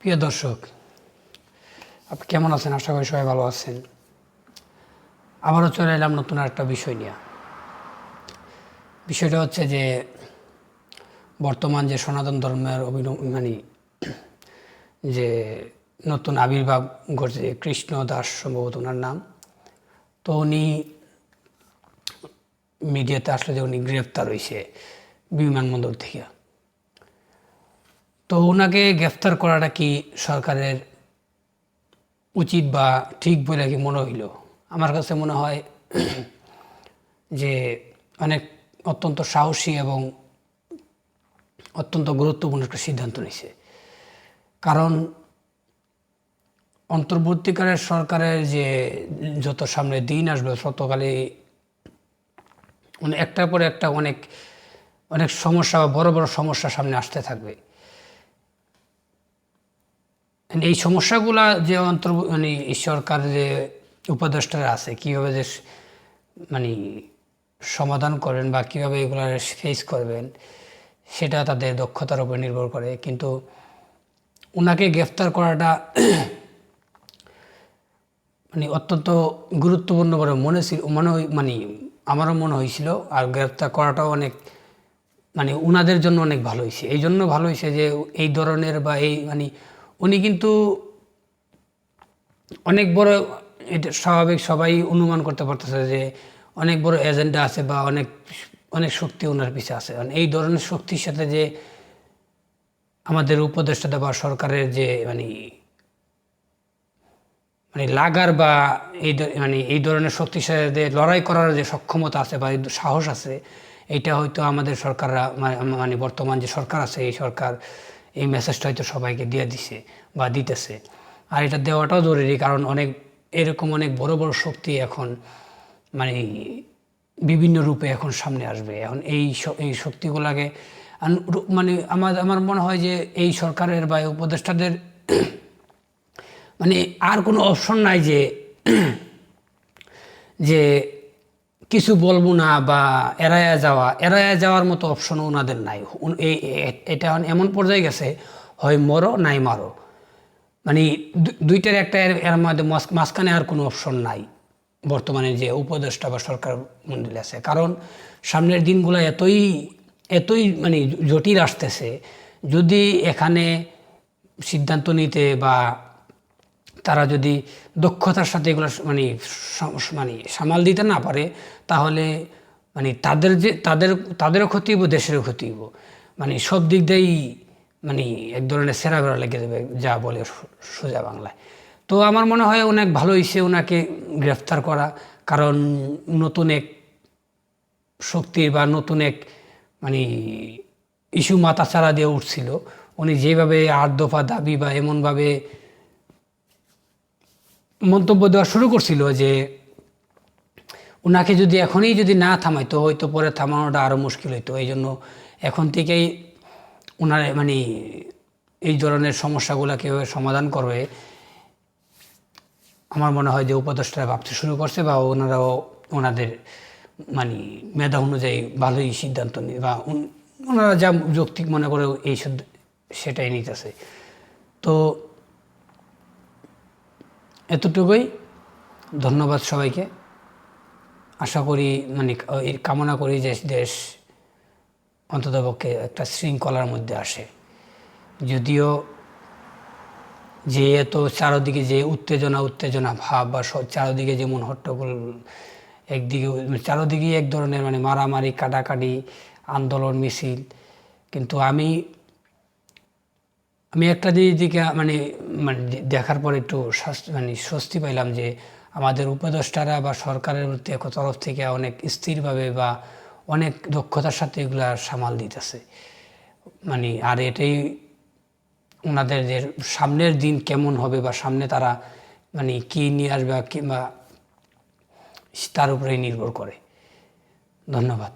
প্রিয় দর্শক, আপনি কেমন আছেন? আশা করি সবাই ভালো আছেন। আবারও চলে এলাম নতুন একটা বিষয় নিয়ে। বিষয়টা হচ্ছে যে, বর্তমান যে সনাতন ধর্মের অভিন মানে যে নতুন আবির্ভাব ঘটছে কৃষ্ণ দাস সম্ভবত ওনার নাম, তো উনি মিডিয়াতে আসলে যে উনি গ্রেপ্তার হয়েছে বিমানবন্দর থেকে। তো ওনাকে গ্রেফতার করাটা কি সরকারের উচিত বা ঠিক বলে কি মনে হইল? আমার কাছে মনে হয় যে অনেক অত্যন্ত সাহসী এবং অত্যন্ত গুরুত্বপূর্ণ একটা সিদ্ধান্ত নিছে কারণ অন্তর্বর্তীকালের সরকারের যে যত সামনে দিন আসবে ততকালে মানে একটার পরে একটা অনেক অনেক সমস্যা বা বড় বড় সমস্যা সামনে আসতে থাকবে। এই সমস্যাগুলা যে অন্তর মানে সরকার যে উপদেষ্টারা আছে, কীভাবে যে মানে সমাধান করেন বা কীভাবে এগুলো ফেস করবেন, সেটা তাদের দক্ষতার উপর নির্ভর করে। কিন্তু ওনাকে গ্রেফতার করাটা মানে অত্যন্ত গুরুত্বপূর্ণ বলে মনে ছিল, মনে মানে আমারও মনে হয়েছিল। আর গ্রেফতার করাটাও অনেক মানে উনাদের জন্য অনেক ভালো হয়েছে। এই জন্য ভালো হয়েছে যে এই ধরনের বা এই মানে উনি কিন্তু অনেক বড় এটা স্বাভাবিক সবাই অনুমান করতে পারতেছে যে অনেক বড় এজেন্ডা আছে বা অনেক অনেক শক্তি ওনার পিছে আছে। কারণ এই ধরনের শক্তির সাথে যে আমাদের উপদেষ্টাটা বা সরকারের যে মানে মানে লাগার বা এই মানে এই ধরনের শক্তির সাথে লড়াই করার যে সক্ষমতা আছে বা সাহস আছে এটা হয়তো আমাদের সরকাররা মানে বর্তমান যে সরকার আছে, এই সরকার এই মেসেজটা হয়তো সবাইকে দিয়ে দিছে বা দিতেছে। আর এটা দেওয়াটাও জরুরি কারণ অনেক, এরকম অনেক বড় বড় শক্তি এখন মানে বিভিন্ন রূপে এখন সামনে আসবে। এখন এই এই শক্তিগুলাকে মানে আমার আমার মনে হয় যে এই সরকারের বা উপদেষ্টাদের মানে আর কোনো অপশন নাই যে যে কিছু বলব না বা এড়াইয়া যাওয়া, এড়াইয়া যাওয়ার মতো অপশন ওনাদের নাই। এটা এমন পর্যায়ে গেছে, হয় মরো নাই মারো। মানে দুইটার একটা এর মধ্যে মাঝখানে আর কোনো অপশন নাই বর্তমানে যে উপদেষ্টা বা সরকার মন্ডলী আছে। কারণ সামনের দিনগুলো এতই এতই মানে জটিল আসতেছে, যদি এখানে সিদ্ধান্ত নিতে বা তারা যদি দক্ষতার সাথে এগুলো মানে মানে সামাল দিতে না পারে, তাহলে মানে তাদের যে, তাদের, তাদেরও ক্ষতি হইব, দেশেরও ক্ষতি হইব। মানে সব দিক দিয়েই মানে এক ধরনের সেরা বেড়া লেগে যাবে, যা বলে সোজা বাংলায়। তো আমার মনে হয় অনেক ভালো হয়েছে ওনাকে গ্রেফতার করা, কারণ নতুন এক শক্তির বা নতুন এক মানে ইস্যু মাথা চারা দিয়ে উঠছিল। উনি যেভাবে আট দফা দাবি বা এমনভাবে মন্তব্য দেওয়া শুরু করছিল যে ওনাকে যদি এখনই যদি না থামাইতো, হয়তো পরে থামানোটা আরও মুশকিল হইতো। এই জন্য এখন থেকেই ওনার মানে এই ধরনের সমস্যাগুলো কীভাবে সমাধান করবে। আমার মনে হয় যে উপদেষ্টারা ভাবতে শুরু করছে বা ওনারাও ওনাদের মানে মেধা অনুযায়ী ভালোই সিদ্ধান্ত নিয়ে বা ওনারা যা যৌক্তিক মনে করে এই সেটাই নিতেছে। তো এতটুকুই। ধন্যবাদ সবাইকে। আশা করি মানে এর কামনা করি যে দেশ অন্ততপক্ষে একটা শৃঙ্খলার মধ্যে আসে। যদিও যে এত চারোদিকে যে উত্তেজনা উত্তেজনা ভাব বা চারোদিকে যেমন হট্টগোল একদিকে চারদিকেই এক ধরনের মানে মারামারি, কাটাকাটি, আন্দোলন মিছিল। কিন্তু আমি আমি একটা দিকে মানে মানে দেখার পর একটু মানে স্বস্তি পাইলাম যে আমাদের উপদেষ্টারা বা সরকারের তরফ থেকে অনেক স্থিরভাবে বা অনেক দক্ষতার সাথে এগুলা সামাল দিতেছে। মানে আর এটাই ওনাদের যে সামনের দিন কেমন হবে বা সামনে তারা মানে কী নিয়ে আসবে কিংবা তার উপরেই নির্ভর করে। ধন্যবাদ।